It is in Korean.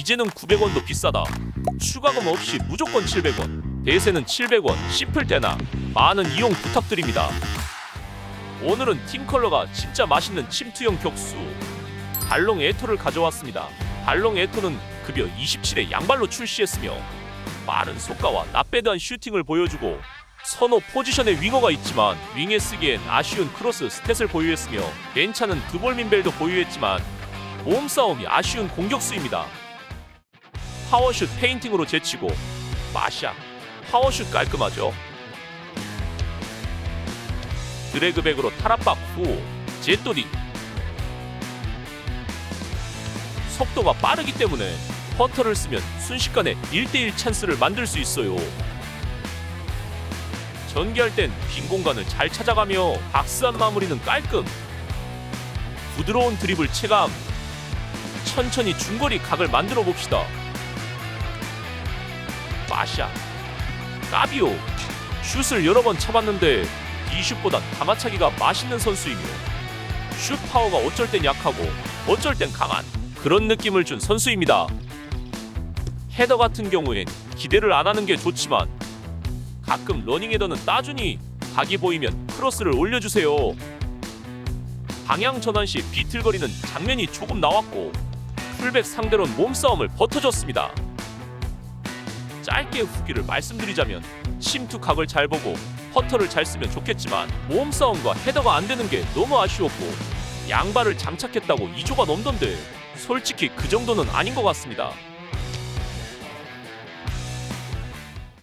이제는 900원도 비싸다. 추가금 없이 무조건 700원. 대세는 700원. 씹을 때나 많은 이용 부탁드립니다. 오늘은 팀 컬러가 진짜 맛있는 침투형 격수 발롱 에토를 가져왔습니다. 발롱 에토는 급여 27에 양발로 출시했으며 빠른 속가와 나빼드한 슈팅을 보여주고 선호 포지션의 윙어가 있지만 윙에 쓰기엔 아쉬운 크로스 스탯을 보유했으며 괜찮은 드볼민벨도 보유했지만 몸싸움이 아쉬운 공격수입니다. 파워슛 페인팅으로 제치고 마샤 파워슛 깔끔하죠. 드래그백으로 탈압박 후 제또디 속도가 빠르기 때문에 퍼터를 쓰면 순식간에 1대1 찬스를 만들 수 있어요. 전개할 땐 빈 공간을 잘 찾아가며 박스한 마무리는 깔끔. 부드러운 드리블 체감. 천천히 중거리 각을 만들어 봅시다. 마샤. 까비오. 슛을 여러 번 참았는데 이 슛보단 가마차기가 맛있는 선수이며 슛 파워가 어쩔 땐 약하고 어쩔 땐 강한 그런 느낌을 준 선수입니다. 헤더 같은 경우엔 기대를 안 하는 게 좋지만 가끔 러닝 헤더는 따주니 각이 보이면 크로스를 올려주세요. 방향 전환 시 비틀거리는 장면이 조금 나왔고 풀백 상대로는 몸싸움을 버텨줬습니다. 짧게 후기를 말씀드리자면 침투 각을 잘 보고 퍼터를 잘 쓰면 좋겠지만 몸싸움과 헤더가 안 되는 게 너무 아쉬웠고 양발을 장착했다고 2조가 넘던데 솔직히 그 정도는 아닌 것 같습니다.